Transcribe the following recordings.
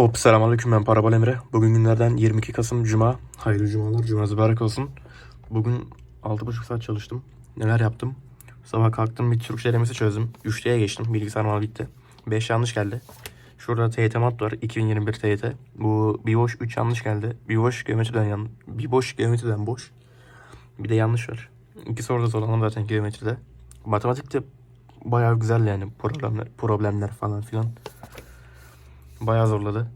Hop selamünaleyküm ben Parabol Emre. Bugün günlerden 22 Kasım Cuma. Hayırlı cumalar, cumanız mübarek olsun. Bugün 6,5 saat çalıştım. Neler yaptım? Sabah kalktım bir Türkçe denemesi çözdüm. 3D'ye geçtim. Bilgisayar mal bitti. 5 yanlış geldi. Şurada TYT mat var. 2021 TYT. Bu bir boş 3 yanlış geldi. Bir boş geometriden yan, bir boş geometriden boş. Bir de yanlış var. İki soruda zorlandım zaten geometride. Matematikte bayağı güzel yani problemler, problemler falan filan. Bayağı zorladı.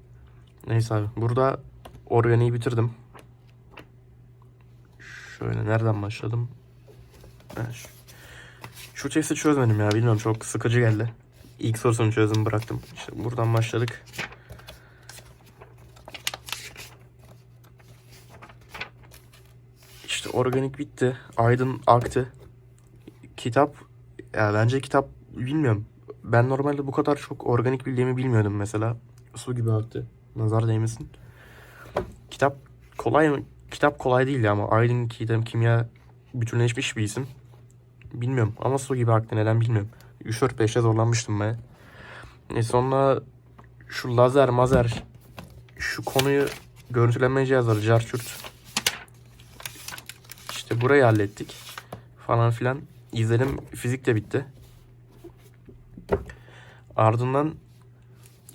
Neyse abi. Burada organiği bitirdim. Şöyle nereden başladım? Şu, şu testi çözmedim ya. Bilmiyorum çok sıkıcı geldi. İlk sorusunu çözdüm bıraktım. İşte buradan başladık. İşte organik bitti. Aydın aktı. Kitap ya bence kitap bilmiyorum. Ben normalde bu kadar çok organik bildiğimi bilmiyordum mesela. Su gibi aktı. Nazar değmesin. Kitap kolay mı? Kitap kolay değil ama Aydın Kidem Kimya bütünleşmiş bir isim. Bilmiyorum ama su gibi aktı neden bilmiyorum. 3-4-5'te zorlanmıştım ben. E sonra şu lazer mazer şu konuyu görüntüleme cihazları carçurt. İşte burayı hallettik. Falan filan. İzledim fizik de bitti. Ardından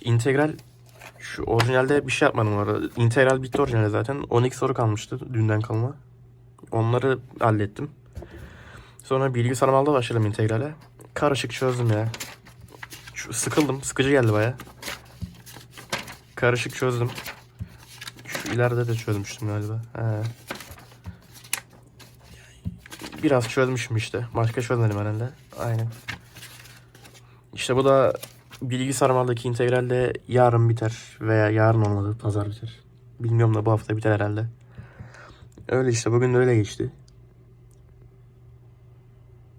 integral şu orijinalde bir şey yapmadım var. İntegral bitti orijinalde zaten. 12 soru kalmıştı dünden kalma. Onları hallettim. Sonra bilgi sarmalda başladım integrale. Karışık çözdüm ya. Şu, sıkıldım. Sıkıcı geldi baya. Karışık çözdüm. Şu ileride de çözmüştüm galiba. He. Biraz çözmüşüm işte. Başka çözmedim herhalde. Aynen. İşte bu da bilgi sarmaldaki integralde yarın biter. Veya yarın olmadı pazar biter. Bilmiyorum da bu hafta biter herhalde. Öyle işte bugün de öyle geçti.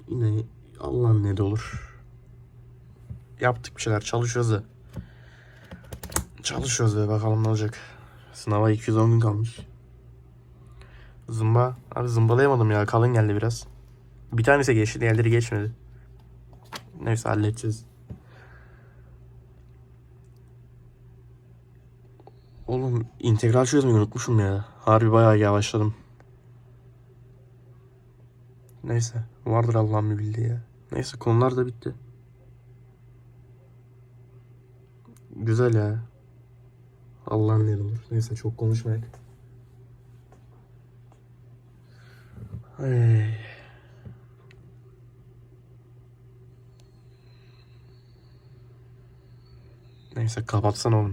Yine Allah'ın ne de olur. Yaptık bir şeyler çalışıyoruz da. Çalışıyoruz ve bakalım ne olacak. Sınava 210 gün kalmış. Zımba. Abi zımbalayamadım ya. Kalın geldi biraz. Bir tanesi geçti. Diğerleri geçmedi. Neyse halledeceğiz. Oğlum integral çözmeyi unutmuşum ya. Harbi bayağı yavaşladım. Neyse. Vardır Allah'ın bir bildiği ya. Neyse konular da bitti. Güzel ya. Allah'ın ne olur. Neyse çok konuşmayalım. Ay. Neyse kapatsana oğlum.